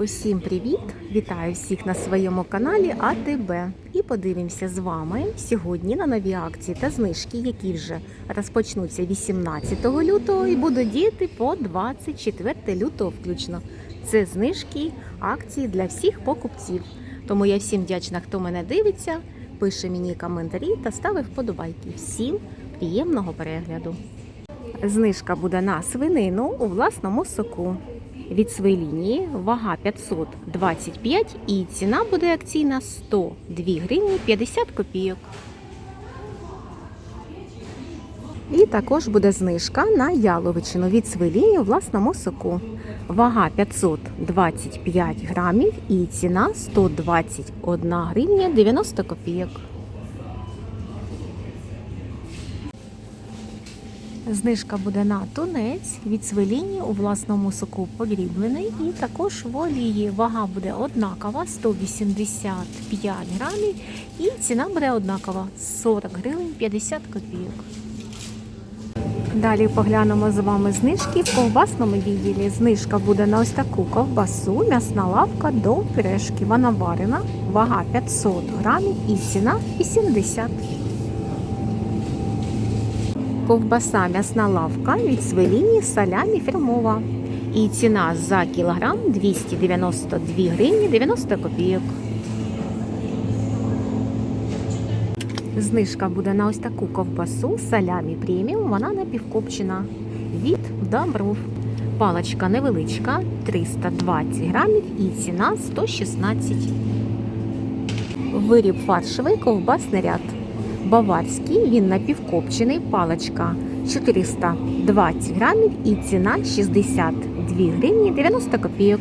Усім привіт! Вітаю всіх на своєму каналі АТБ. І подивимося з вами сьогодні на нові акції та знижки, які вже розпочнуться 18 лютого і будуть діяти по 24 лютого включно. Це знижки, акції для всіх покупців. Тому я всім вдячна, хто мене дивиться, пише мені коментарі та ставить вподобайки. Всім приємного перегляду! Знижка буде на свинину у власному соку. Від своєї лінії вага 525 і ціна буде акційна 102 гривні 50 копійок. І також буде знижка на яловичину від у власному соку. Вага 525 грамів і ціна 121 гривня 90 копійок. Знижка буде на тунець від свеліні у власному соку погріблений і також в олії. Вага буде однакова 185 грамів і ціна буде однакова 40 гривень 50 копійок. Далі поглянемо з вами знижки в ковбасному відділі. Знижка буде на ось таку ковбасу, м'ясна лавка до пюрешки. Вона варена, вага 500 грамів і ціна 80 Ковбаса м'ясна лавка від свеліні салямі фірмова. І ціна за кілограм 292 гривні 90 копійок. Знижка буде на ось таку ковбасу салямі преміум. Вона напівкопчена від добров. Паличка невеличка 320 грамів і ціна 116. Виріб фаршевий ковбасний ряд. Баварський, він напівкопчений, паличка 420 грамів і ціна 62 гривні 90 копійок.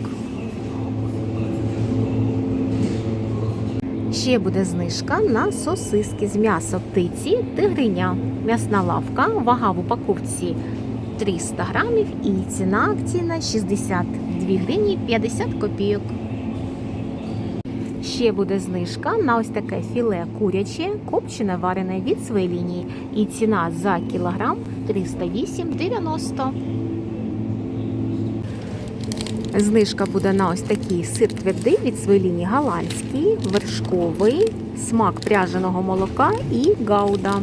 Ще буде знижка на сосиски з м'яса птиці тигриня. М'ясна лавка, вага в упаковці 300 грамів і ціна акційна 62 гривні 50 копійок. Ще буде знижка на ось таке філе куряче, копчене варене від своєї. І ціна за кілограм 308,90. Знижка буде на ось такий сир твердий від своєї голландський, вершковий, смак пряженого молока і гауда.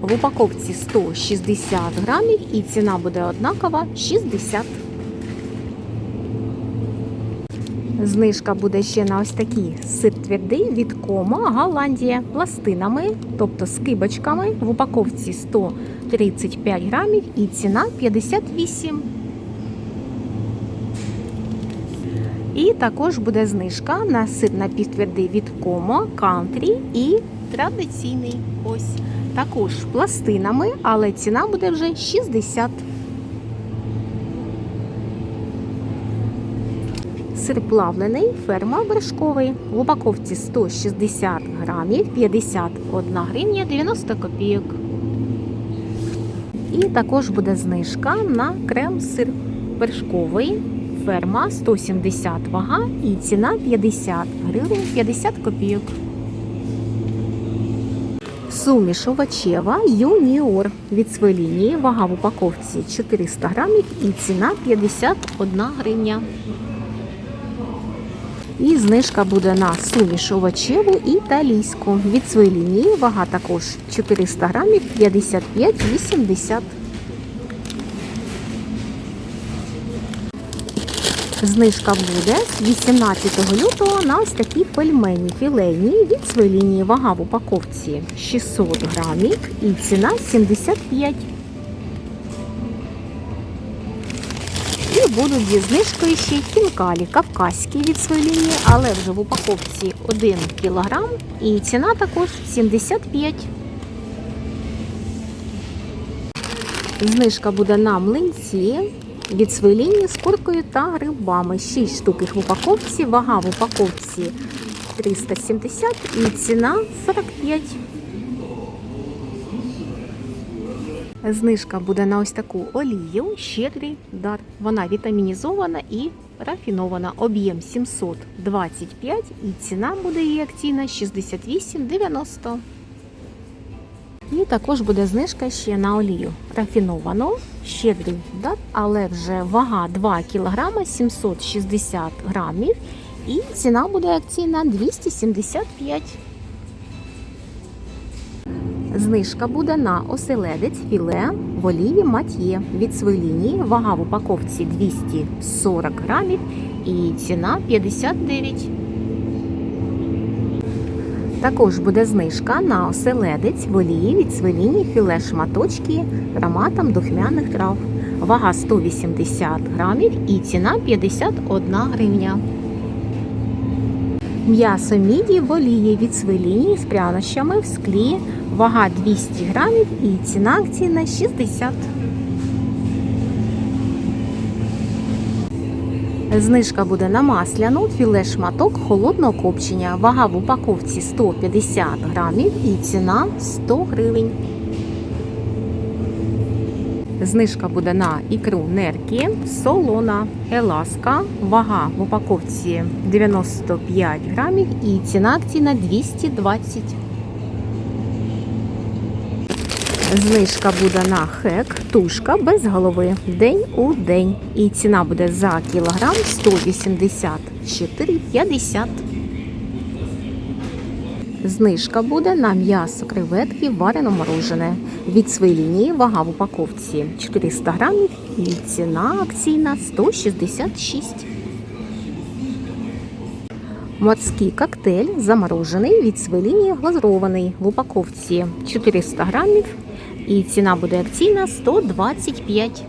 В упаковці 160 грамів і ціна буде однакова 60 Знижка буде ще на ось такий сир твердий від кома Голландія пластинами, тобто з кибочками. В упаковці 135 грамів і ціна 58. І також буде знижка на сир напівтвердий від комо, кантрі і традиційний. Ось також пластинами, але ціна буде вже 60. Сир плавлений, ферма вершковий. В упаковці 160 грамів, 51 гривня 90 копійок. І також буде знижка на крем-сир вершковий. Ферма 170 вага і ціна 50 гривень 50 копійок. Суміш овочева юніор від своєї лінії. Вага в упаковці 400 грамів і ціна 51 гривня. І знижка буде на суміш овочеву і італійську. Від своєї лінії вага також 400 грамів 55,80. Знижка буде з 18 лютого на ось такі пельмені філейні від своєї лінії вага в упаковці 600 грамів і ціна 75. І будуть зі знижкою ще хінкалі кавказькі від своєї лінії, але вже в упаковці 1 кг і ціна також 75. Знижка буде на млинці від своєї лінії з куркою та грибами. 6 штук їх в упаковці, вага в упаковці 370 і ціна 45. Знижка буде на ось таку олію щедрий дар. Вона вітамінізована і рафінована. Об'єм 725 і ціна буде її акційна 68,90. І також буде знижка ще на олію рафіновану, щедрий дат, але вже вага 2 кг 760 грамів. І ціна буде акційна 275. Знижка буде на оселедець філе в олії мат'є від своєї. Вага в упаковці 240 грамів і ціна 59. Також буде знижка на оселедець в олії від свині філе шматочки ароматом духмяних трав. Вага 180 грамів і ціна 51 гривня. М'ясо міді в олії від свині з прянощами в склі. Вага 200 грамів і ціна акційна 60. Знижка буде на масляну філе шматок холодного копчення. Вага в упаковці 150 грамів і ціна 100 гривень. Знижка буде на ікру неркі, солона, еласка. Вага в упаковці 95 грамів і ціна акційна 220. Знижка буде на хек, тушка без голови день у день. І ціна буде за кілограм 184,50. Знижка буде на м'ясо креветки варено морожене. Від своєї лінії вага в упаковці 400 грамів і ціна акційна 166. Морський коктейль заморожений від своєї лінії глазурований в упаковці 400 грамів і ціна буде акційна 125.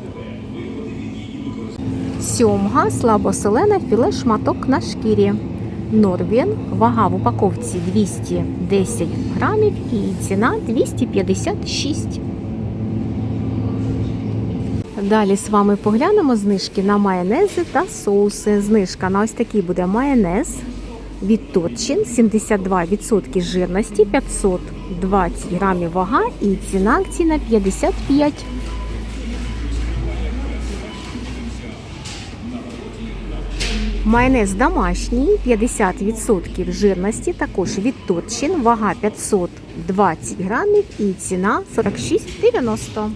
Сьомга слабосолена філе шматок на шкірі. Норвін, вага в упаковці 210 грамів і ціна 256. Далі з вами поглянемо знижки на майонези та соуси. Знижка на ось такий буде майонез від Торчин 72% жирності 520 грамів вага і ціна акційна 55. Майонез домашній 50% жирності, також від Торчин, вага 520 грамів і ціна 46,90.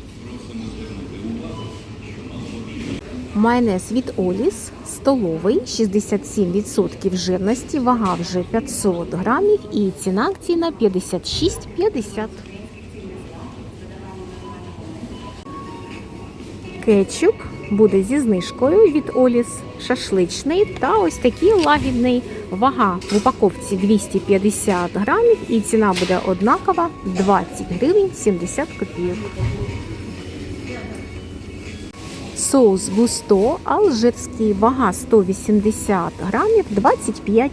Майонез від Оліс столовий 67% жирності, вага вже 500 грамів і ціна акційна 56,50. Кетчуп буде зі знижкою від Оліс шашличний та ось такий лагідний. Вага в упаковці 250 грамів і ціна буде однакова 20 гривень 70 копійок. Соус густо алжирський, вага 180 грамів 25.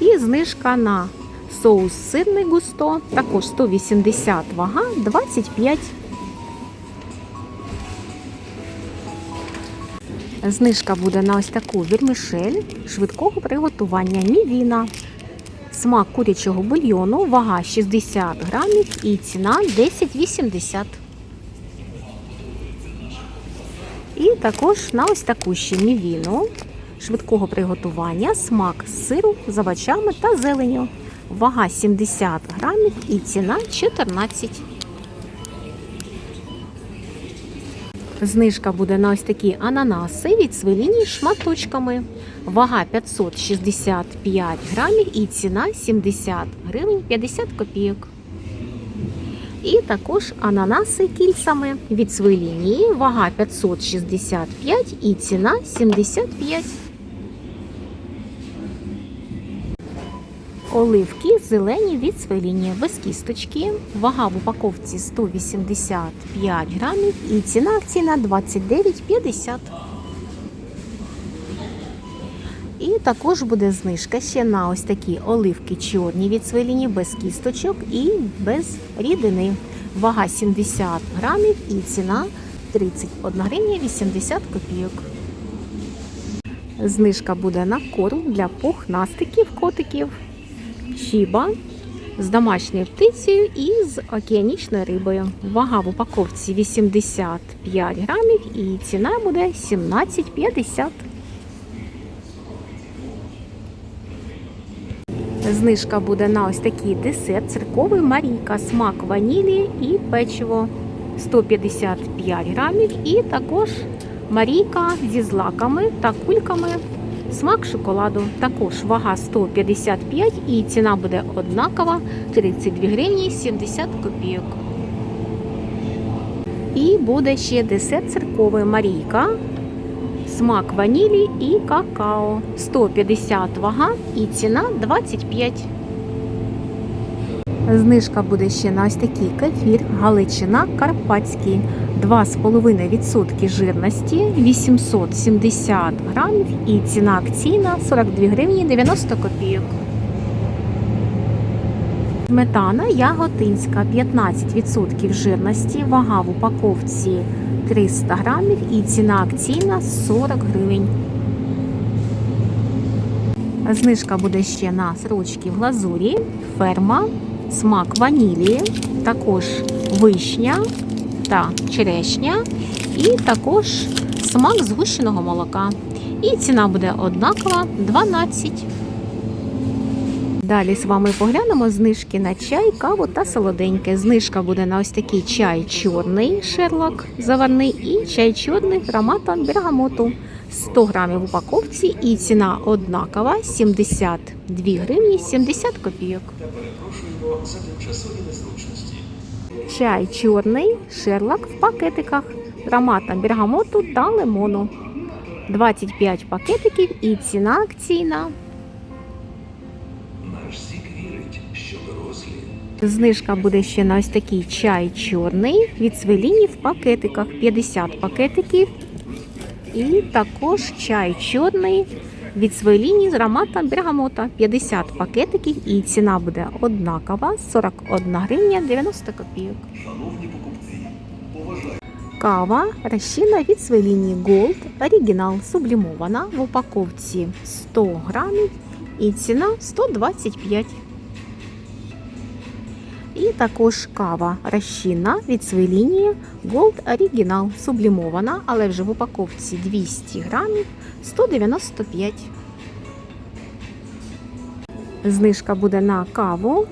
І знижка на соус сирний густо, також 180 вага 25. Знижка буде на ось таку вірмішель швидкого приготування мівіна. Смак курячого бульйону, вага 60 грамів і ціна 10,80. І також на ось таку ще мівіну швидкого приготування, смак сиру з та зеленю. Вага 70 грамів і ціна 14. Знижка буде на ось такі ананаси від свиліні шматочками. Вага 565 грамів і ціна 70 гривень 50 копійок. І також ананаси кільцями від своєї лінії. Вага 565 і ціна 75. Оливки зелені від свеліні без кісточки. Вага в упаковці 185 грамів і ціна акційна 29,50. І також буде знижка ще на ось такі оливки чорні від свеліні без кісточок і без рідини. Вага 70 грамів і ціна 31 гривня 80 копійок. Знижка буде на корм для пухнастиків котиків. Чіба з домашньою птицею і з океанічною рибою. Вага в упаковці 85 грамів і ціна буде 17,50. Знижка буде на ось такий десерт цирковий Марійка, смак ванілі і печиво 155 грамів. І також Марійка зі злаками та кульками. Смак шоколаду. Також вага 155 і ціна буде однакова 32 гривні 70 копійок. І буде ще десерт цирковий Марійка. Смак ванілі і какао. 150 вага і ціна 25. Знижка буде ще на ось такий кефір Галичина Карпатський. 2,5% жирності, 870 грамів і ціна акційна 42 гривні 90 копійок. Сметана яготинська 15% жирності, вага в упаковці 300 грамів і ціна акційна 40 гривень. Знижка буде ще на срочки в глазурі, ферма, смак ванілі, також вишня та черешня, і також смак згущеного молока. І ціна буде однакова 12. Далі з вами поглянемо знижки на чай, каву та солоденьке. Знижка буде на ось такий чай чорний шерлок заварний і чай чорний ароматом бергамоту. 100 грамів в упаковці і ціна однакова 72 гривні 70 копійок. Чай чорний шерлок в пакетиках ароматом бергамоту та лимону. 25 пакетиків і ціна акційна. Знижка буде ще на ось такий чай чорний від свеліні в пакетиках 50 пакетиків. І також чай чорний від свеліні з ароматом бергамота 50 пакетиків. І ціна буде однакова 41 гривня 90 копійок. Кава розчинна від свеліні Gold оригінал сублімована в упаковці 100 грамів і ціна 125. І також кава розчинна від свеліні Gold оригінал сублімована, але вже в упаковці 200 грамів 195. Знижка буде на каву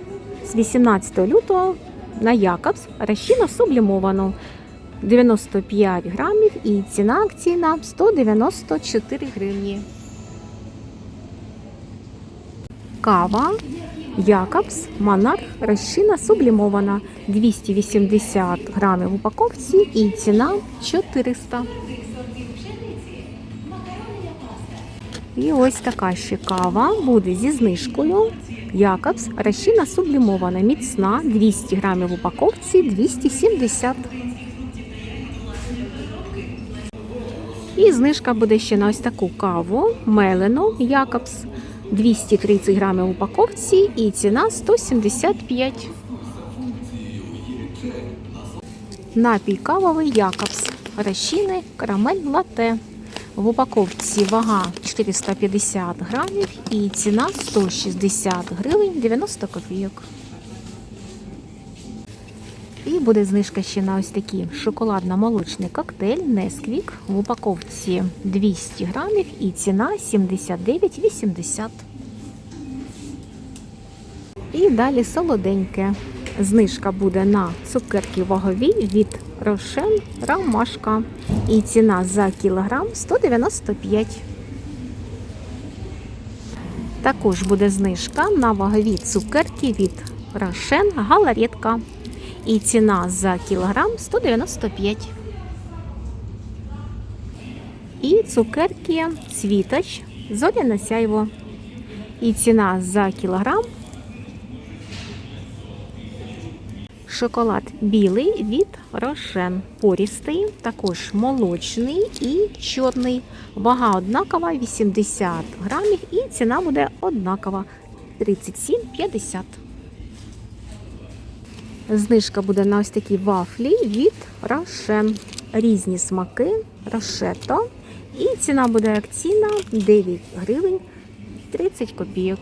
з 18 лютого на Якобс розчинно сублімовану. 95 грамів і ціна акційна 194 гривні. Кава Якобс Монарх розчина сублімована 280 грамів в упаковці і ціна 400. І ось така ще кава буде зі знижкою. Якобс розчина сублімована міцна 200 грамів в упаковці 270. І знижка буде ще на ось таку каву Мелену Якобс 230 грамів в упаковці і ціна 175. Напій кавовий Якобс. Рощини карамель лате. В упаковці вага 450 грамів і ціна 160 гривень 90 копійок. І буде знижка ще на ось такий шоколадно-молочний коктейль Несквік в упаковці 200 грамів і ціна 79,80. І далі солоденьке. Знижка буде на цукерки вагові від Рошен Ромашка. І ціна за кілограм 195. Також буде знижка на вагові цукерки від Рошен Галаретка. І ціна за кілограм 195. І цукерки світоч зоряне сяйво. І ціна за кілограм. Шоколад білий від Рошен. Порістий, також молочний і чорний. Вага однакова 80 грамів і ціна буде однакова 37,50. Знижка буде на ось такі вафлі від Рошен. Різні смаки, рошето. І ціна буде акційна 9 гривень 30 копійок.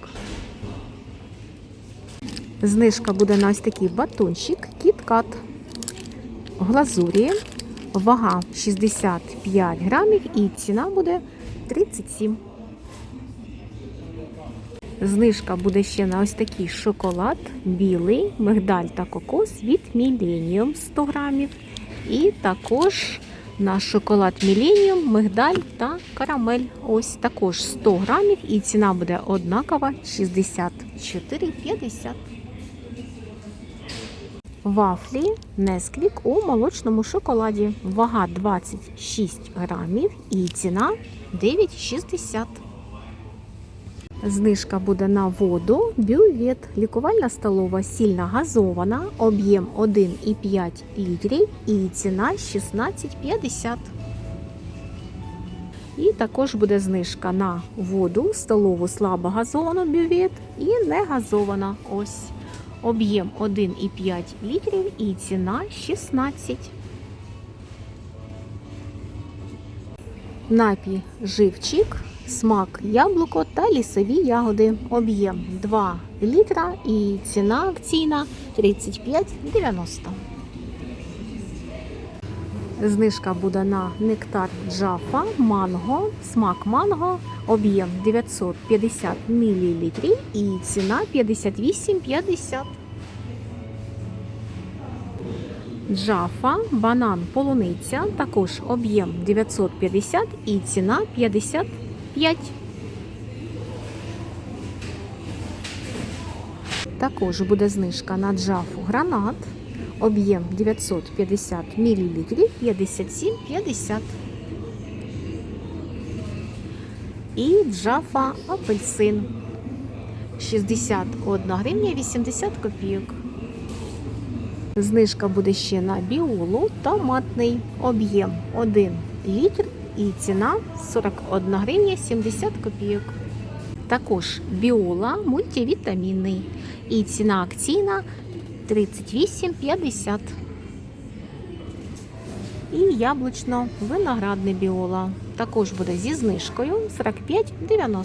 Знижка буде на ось такий батончик Кіткат. Глазурі. Вага 65 грамів і ціна буде 37. Знижка буде ще на ось такий шоколад білий, мигдаль та кокос від Millennium 100 грамів. І також на шоколад Millennium, мигдаль та карамель. Ось також 100 грамів і ціна буде однакова 64,50. Вафлі Несквік у молочному шоколаді. Вага 26 грамів і ціна 9,60. Знижка буде на воду, бювет, лікувальна столова сільна газована, об'єм 1,5 літрів і ціна 16,50. І також буде знижка на воду, столову слабо газовану бювет і не газована. Ось. Об'єм 1,5 літрів і ціна 16. Напій живчик, смак яблуко та лісові ягоди. Об'єм 2 літра і ціна акційна 35,90. Знижка буде на нектар джафа, манго, смак манго, об'єм 950 мл і ціна 58,50. Джафа, банан, полуниця, також об'єм 950 і ціна 55. Також буде знижка на джафу гранат, об'єм 950 мл 57,50. І джафа апельсин 61 гривня 80 копійок. Знижка буде ще на біолу томатний об'єм 1 літр і ціна 41 гривня 70 копійок. Також біола мультивітамінний і ціна акційна 38,50. І яблучно виноградний біола. Також буде зі знижкою 45,90.